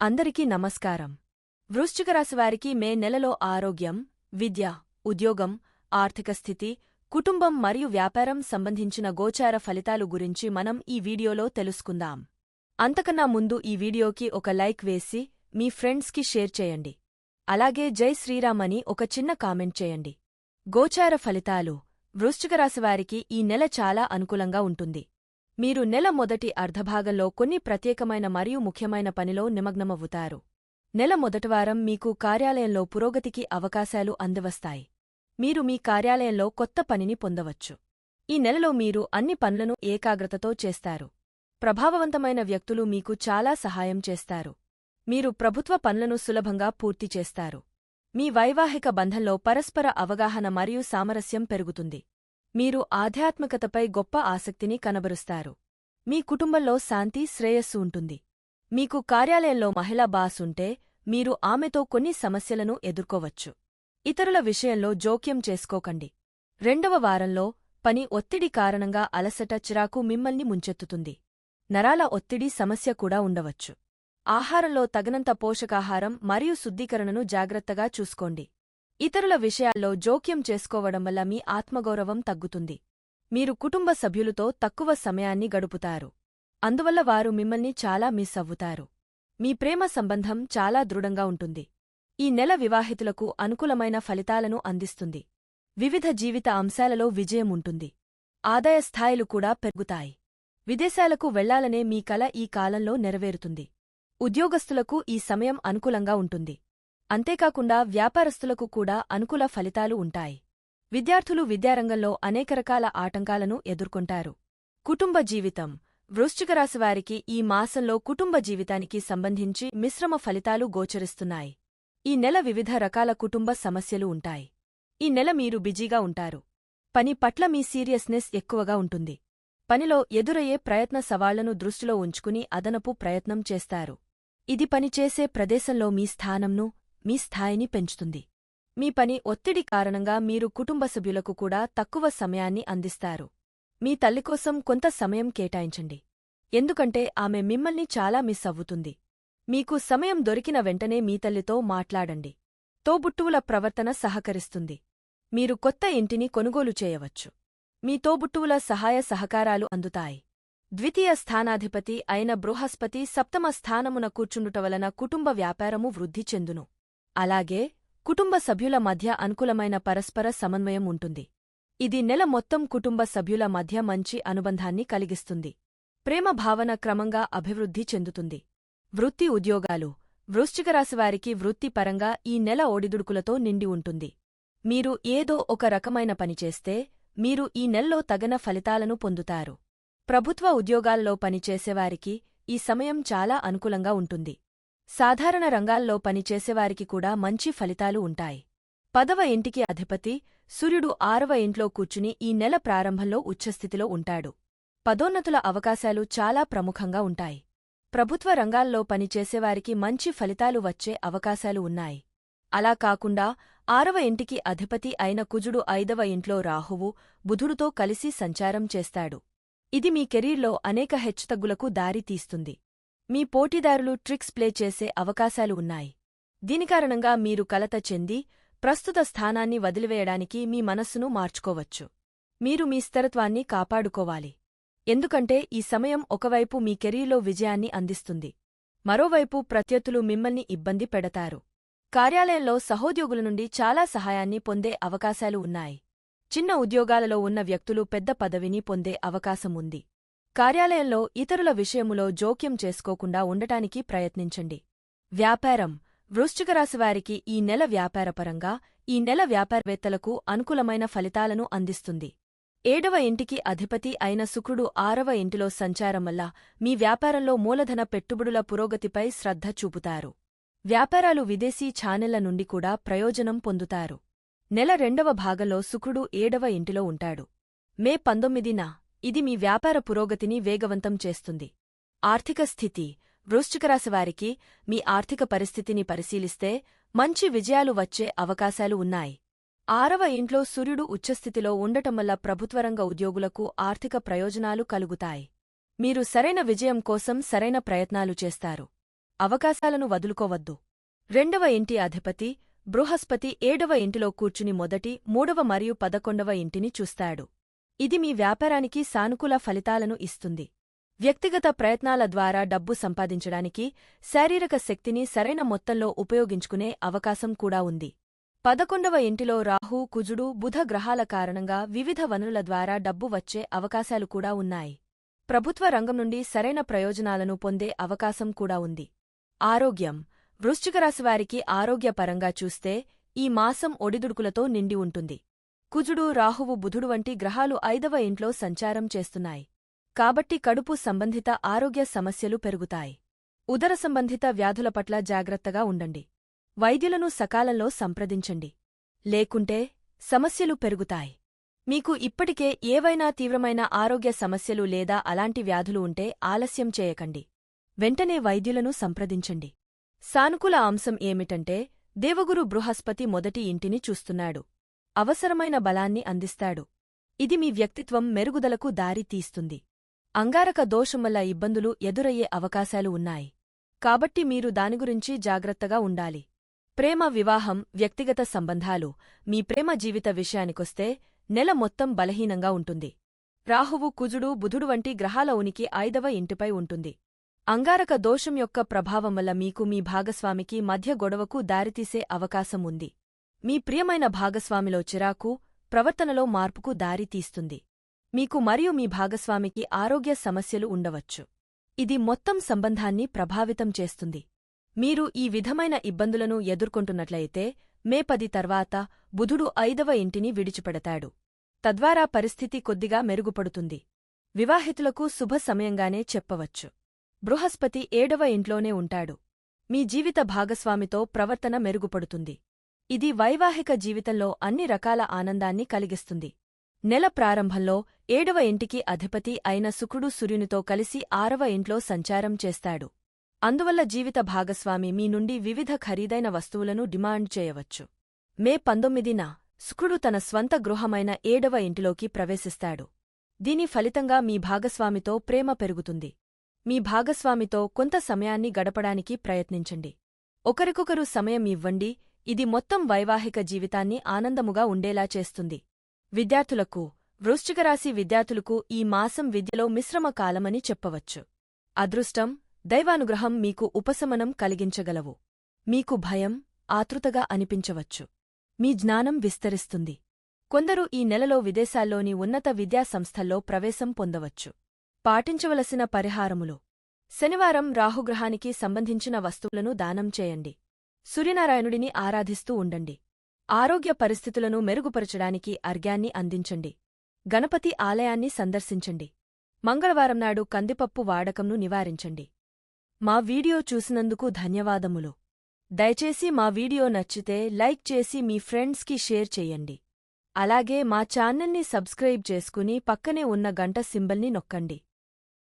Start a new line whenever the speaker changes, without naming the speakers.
అందరికీ నమస్కారం. వృశ్చికరాశివారికి మే నెలలో ఆరోగ్యం విద్య ఉద్యోగం ఆర్థిక స్థితి కుటుంబం మరియు వ్యాపారం సంబంధించిన గోచార ఫలితాలు గురించి మనం ఈ వీడియోలో తెలుసుకుందాం. అంతకన్నా ముందు ఈ వీడియోకి ఒక లైక్ వేసి మీ ఫ్రెండ్స్కి షేర్ చేయండి. అలాగే జై శ్రీరామ్ అని ఒక చిన్న కామెంట్ చేయండి. గోచార ఫలితాలు వృశ్చికరాశివారికి ఈ నెల చాలా అనుకూలంగా ఉంటుంది. మీరు నెల మొదటి అర్ధభాగంలో కొన్ని ప్రత్యేకమైన మరియు ముఖ్యమైన పనిలో నిమగ్నమవుతారు. నెల మొదటివారం మీకు కార్యాలయంలో పురోగతికి అవకాశాలు అందవస్తాయి. మీరు మీ కార్యాలయంలో కొత్త పనిని పొందవచ్చు. ఈ నెలలో మీరు అన్ని పనులను ఏకాగ్రతతో చేస్తారు. ప్రభావవంతమైన వ్యక్తులు మీకు చాలా సహాయం చేస్తారు. మీరు ప్రభుత్వ పనులను సులభంగా పూర్తి చేస్తారు. మీ వైవాహిక బంధంలో పరస్పర అవగాహన మరియు సామరస్యం పెరుగుతుంది. మీరు ఆధ్యాత్మికతపై గొప్ప ఆసక్తిని కనబరుస్తారు. మీ కుటుంబంలో శాంతి శ్రేయస్సు ఉంటుంది. మీకు కార్యాలయంలో మహిళా బాస్ ఉంటే మీరు ఆమెతో కొన్ని సమస్యలను ఎదుర్కోవచ్చు. ఇతరుల విషయంలో జోక్యం చేసుకోకండి. రెండవ వారంలో పని ఒత్తిడి కారణంగా అలసట చిరాకు మిమ్మల్ని ముంచెత్తుతుంది. నరాల ఒత్తిడి సమస్య కూడా ఉండవచ్చు. ఆహారంలో తగినంత పోషకాహారం మరియు శుద్ధీకరణను జాగ్రత్తగా చూసుకోండి. ఇతరుల విషయాల్లో జోక్యం చేసుకోవడం వల్ల మీ ఆత్మగౌరవం తగ్గుతుంది. మీరు కుటుంబ సభ్యులతో తక్కువ సమయాన్ని గడుపుతారు. అందువల్ల వారు మిమ్మల్ని చాలా మిస్ అవ్వుతారు. మీ ప్రేమ సంబంధం చాలా దృఢంగా ఉంటుంది. ఈ నెల వివాహితులకు అనుకూలమైన ఫలితాలను అందిస్తుంది. వివిధ జీవిత అంశాలలో విజయం ఉంటుంది. ఆదాయ స్థాయిలు కూడా పెరుగుతాయి. విదేశాలకు వెళ్ళాలనే మీ కల ఈ కాలంలో నెరవేరుతుంది. ఉద్యోగస్తులకు ఈ సమయం అనుకూలంగా ఉంటుంది. అంతేకాకుండా వ్యాపారస్తులకు కూడా అనుకూల ఫలితాలు ఉంటాయి. విద్యార్థులు విద్యారంగంలో అనేక రకాల ఆటంకాలను ఎదుర్కొంటారు. కుటుంబ జీవితం. వృశ్చిక రాశివారికి ఈ మాసంలో కుటుంబ జీవితానికి సంబంధించి మిశ్రమ ఫలితాలు గోచరిస్తున్నాయి. ఈ నెల వివిధ రకాల కుటుంబ సమస్యలు ఉంటాయి. ఈ నెల మీరు బిజీగా ఉంటారు. పని పట్ల మీ సీరియస్నెస్ ఎక్కువగా ఉంటుంది. పనిలో ఎదురయ్యే ప్రయత్న సవాళ్ళను దృష్టిలో ఉంచుకుని అదనపు ప్రయత్నం చేస్తారు. ఇది పనిచేసే ప్రదేశంలో మీ స్థానంను మీ స్థాయిని పెంచుతుంది. మీ పని ఒత్తిడి కారణంగా మీరు కుటుంబ సభ్యులకు కూడా తక్కువ సమయాన్ని అందిస్తారు. మీ తల్లికోసం కొంత సమయం కేటాయించండి. ఎందుకంటే ఆమె మిమ్మల్ని చాలా మిస్ అవ్వుతుంది. మీకు సమయం దొరికిన వెంటనే మీ తల్లితో మాట్లాడండి. తోబుట్టువుల ప్రవర్తన సహకరిస్తుంది. మీరు కొత్త ఇంటిని కొనుగోలు చేయవచ్చు. మీ తోబుట్టువుల సహాయ సహకారాలు అందుతాయి. ద్వితీయ స్థానాధిపతి అయిన బృహస్పతి సప్తమ స్థానమున కూర్చుండుట వలన కుటుంబ వ్యాపారము వృద్ధి చెందును. అలాగే కుటుంబ సభ్యుల మధ్య అనుకూలమైన పరస్పర సమన్వయం ఉంటుంది. ఇది నెల మొత్తం కుటుంబ సభ్యుల మధ్య మంచి అనుబంధాన్ని కలిగిస్తుంది. ప్రేమ భావన క్రమంగా అభివృద్ధి చెందుతుంది. వృత్తి ఉద్యోగాలు వృశ్చికరాశివారికి వృత్తిపరంగా ఈ నెల ఓడిదుడుకులతో నిండి ఉంటుంది. మీరు ఏదో ఒక రకమైన పనిచేస్తే మీరు ఈ నెల్లో తగన ఫలితాలను పొందుతారు. ప్రభుత్వ ఉద్యోగాల్లో పనిచేసేవారికి ఈ సమయం చాలా అనుకూలంగా ఉంటుంది. సాధారణ రంగాల్లో పనిచేసేవారికి కూడా మంచి ఫలితాలు ఉంటాయి. పదవ ఇంటికి అధిపతి సూర్యుడు ఆరవ ఇంట్లో కూర్చుని ఈ నెల ప్రారంభంలో ఉచ్చస్థితిలో ఉంటాడు. పదోన్నతుల అవకాశాలు చాలా ప్రముఖంగా ఉంటాయి. ప్రభుత్వ రంగాల్లో పనిచేసేవారికి మంచి ఫలితాలు వచ్చే అవకాశాలు ఉన్నాయి. అలా కాకుండా ఆరవ ఇంటికి అధిపతి అయిన కుజుడు ఐదవ ఇంట్లో రాహువు బుధుడుతో కలిసి సంచారం చేస్తాడు. ఇది మీ కెరీర్లో అనేక హెచ్చుతగ్గులకు దారితీస్తుంది. మీ పోటీదారులు ట్రిక్స్ ప్లే చేసే అవకాశాలు ఉన్నాయి. దీని కారణంగా మీరు కలత చెంది ప్రస్తుత స్థానాన్ని వదిలివేయడానికి మీ మనస్సును మార్చుకోవచ్చు. మీరు మీ స్థిరత్వాన్ని కాపాడుకోవాలి. ఎందుకంటే ఈ సమయం ఒకవైపు మీ కెరీర్లో విజయాన్ని అందిస్తుంది. మరోవైపు ప్రత్యర్థులు మిమ్మల్ని ఇబ్బంది పెడతారు. కార్యాలయంలో సహోద్యోగుల నుండి చాలా సహాయాన్ని పొందే అవకాశాలు ఉన్నాయి. చిన్న ఉద్యోగాలలో ఉన్న వ్యక్తులు పెద్ద పదవిని పొందే అవకాశం ఉంది. కార్యాలయంలో ఇతరుల విషయములో జోక్యం చేసుకోకుండా ఉండటానికి ప్రయత్నించండి. వ్యాపారం. వృశ్చికరాశివారికి ఈ నెల వ్యాపారపరంగా ఈ నెల వ్యాపారవేత్తలకు అనుకూలమైన ఫలితాలను అందిస్తుంది. ఏడవ ఇంటికి అధిపతి అయిన శుక్రుడు ఆరవ ఇంటిలో సంచారం వల్ల మీ వ్యాపారంలో మూలధన పెట్టుబడుల పురోగతిపై శ్రద్ధ చూపుతారు. వ్యాపారాలు విదేశీ ఛానెళ్ళ నుండి కూడా ప్రయోజనం పొందుతారు. నెల రెండవ భాగంలో శుక్రుడు ఏడవ ఇంటిలో ఉంటాడు. మే పంతొమ్మిదిన ఇది మీ వ్యాపార పురోగతిని వేగవంతం చేస్తుంది. ఆర్థిక స్థితి వృశ్చికరాశివారికి మీ ఆర్థిక పరిస్థితిని పరిశీలిస్తే మంచి విజయాలు వచ్చే అవకాశాలు ఉన్నాయి. ఆరవ ఇంట్లో సూర్యుడు ఉచ్చస్థితిలో ఉండటం వల్ల ప్రభుత్వరంగ ఉద్యోగులకు ఆర్థిక ప్రయోజనాలు కలుగుతాయి. మీరు సరైన విజయం కోసం సరైన ప్రయత్నాలు చేస్తారు. అవకాశాలను వదులుకోవద్దు. రెండవ ఇంటి అధిపతి బృహస్పతి ఏడవ ఇంటిలో కూర్చుని మొదటి మూడవ మరియు పదకొండవ ఇంటిని చూస్తాడు. ఇది మీ వ్యాపారానికి సానుకూల ఫలితాలను ఇస్తుంది. వ్యక్తిగత ప్రయత్నాల ద్వారా డబ్బు సంపాదించడానికి శారీరక శక్తిని సరైన మొత్తంలో ఉపయోగించుకునే అవకాశం కూడా ఉంది. పదకొండవ ఇంటిలో రాహు కుజుడు బుధ గ్రహాల కారణంగా వివిధ వనరుల ద్వారా డబ్బు వచ్చే అవకాశాలు కూడా ఉన్నాయి. ప్రభుత్వ రంగం నుండి సరైన ప్రయోజనాలను పొందే అవకాశం కూడా ఉంది. ఆరోగ్యం. వృశ్చికరాశివారికి ఆరోగ్యపరంగా చూస్తే ఈ మాసం ఒడిదుడుకులతో నిండి ఉంటుంది. కుజుడు రాహువు బుధుడు వంటి గ్రహాలు ఐదవ ఇంట్లో సంచారం చేస్తున్నాయి. కాబట్టి కడుపు సంబంధిత ఆరోగ్య సమస్యలు పెరుగుతాయి. ఉదర సంబంధిత వ్యాధుల పట్ల జాగ్రత్తగా ఉండండి. వైద్యులను సకాలంలో సంప్రదించండి. లేకుంటే సమస్యలు పెరుగుతాయి. మీకు ఇప్పటికే ఏవైనా తీవ్రమైన ఆరోగ్య సమస్యలు లేదా అలాంటి వ్యాధులు ఉంటే ఆలస్యం చేయకండి. వెంటనే వైద్యులను సంప్రదించండి. సానుకూల అంశం ఏమిటంటే దేవగురు బృహస్పతి మొదటి ఇంటిని చూస్తున్నాడు. అవసరమైన బలాన్ని అందిస్తాడు. ఇది మీ వ్యక్తిత్వం మెరుగుదలకు దారి తీస్తుంది. అంగారక దోషం వల్ల ఇబ్బందులు ఎదురయ్యే అవకాశాలు ఉన్నాయి. కాబట్టి మీరు దాని గురించి జాగ్రత్తగా ఉండాలి. ప్రేమ వివాహం వ్యక్తిగత సంబంధాలు మీ ప్రేమ జీవిత విషయానికొస్తే నెల మొత్తం బలహీనంగా ఉంటుంది. రాహువు కుజుడు బుధుడు వంటి గ్రహాల ఉనికి ఐదవ ఇంటిపై ఉంటుంది. అంగారక దోషం యొక్క ప్రభావం వల్ల మీకు మీ భాగస్వామికి మధ్య గొడవకు దారితీసే అవకాశం ఉంది. మీ ప్రియమైన భాగస్వామిలో చిరాకు ప్రవర్తనలో మార్పుకు దారితీస్తుంది మీకు మరియు మీ భాగస్వామికి ఆరోగ్య సమస్యలు ఉండవచ్చు. ఇది మొత్తం సంబంధాన్ని ప్రభావితం చేస్తుంది. మీరు ఈ విధమైన ఇబ్బందులను ఎదుర్కొంటున్నట్లయితే మే పది తర్వాత బుధుడు ఐదవ ఇంటిని విడిచిపెడతాడు. తద్వారా పరిస్థితి కొద్దిగా మెరుగుపడుతుంది. వివాహితులకు శుభ సమయంగానే చెప్పవచ్చు. బృహస్పతి ఏడవ ఇంట్లోనే ఉంటాడు. మీ జీవిత భాగస్వామితో ప్రవర్తన మెరుగుపడుతుంది. ఇది వైవాహిక జీవితంలో అన్ని రకాల ఆనందాన్ని కలిగిస్తుంది. నెల ప్రారంభంలో ఏడవ ఇంటికి అధిపతి అయిన శుక్రుడు సూర్యునితో కలిసి ఆరవ ఇంట్లో సంచారం చేస్తాడు. అందువల్ల జీవిత భాగస్వామి మీ నుండి వివిధ ఖరీదైన వస్తువులను డిమాండ్ చేయవచ్చు. మే పంతొమ్మిదిన శుక్రుడు తన స్వంత గృహమైన ఏడవ ఇంటిలోకి ప్రవేశిస్తాడు. దీని ఫలితంగా మీ భాగస్వామితో ప్రేమ పెరుగుతుంది. మీ భాగస్వామితో కొంత సమయాన్ని గడపడానికి ప్రయత్నించండి. ఒకరికొకరు సమయం ఇవ్వండి ఇది మొత్తం వైవాహిక జీవితాన్ని ఆనందముగా ఉండేలా చేస్తుంది. విద్యార్థులకు వృశ్చికరాశి విద్యార్థులకు ఈ మాసం విద్యలో మిశ్రమ కాలమని చెప్పవచ్చు. అదృష్టం దైవానుగ్రహం మీకు ఉపశమనం కలిగించగలవు. మీకు భయం ఆతృతగా అనిపించవచ్చు. మీ జ్ఞానం విస్తరిస్తుంది. కొందరు ఈ నెలలో విదేశాల్లోని ఉన్నత విద్యా సంస్థల్లో ప్రవేశం పొందవచ్చు. పాటించవలసిన పరిహారములు. శనివారం రాహుగ్రహానికి సంబంధించిన వస్తువులను దానం చేయండి. సూర్యనారాయణుడిని ఆరాధిస్తూ ఉండండి. ఆరోగ్య పరిస్థితులను మెరుగుపరచడానికి అర్ఘ్యాన్ని అందించండి. గణపతి ఆలయాన్ని సందర్శించండి. మంగళవారం నాడు కందిపప్పు వాడకంను నివారించండి. మా వీడియో చూసినందుకు ధన్యవాదములు. దయచేసి మా వీడియో నచ్చితే లైక్ చేసి మీ ఫ్రెండ్స్కి షేర్ చెయ్యండి అలాగే మా ఛానల్ని సబ్స్క్రైబ్ చేసుకుని పక్కనే ఉన్న గంట సింబల్ని నొక్కండి.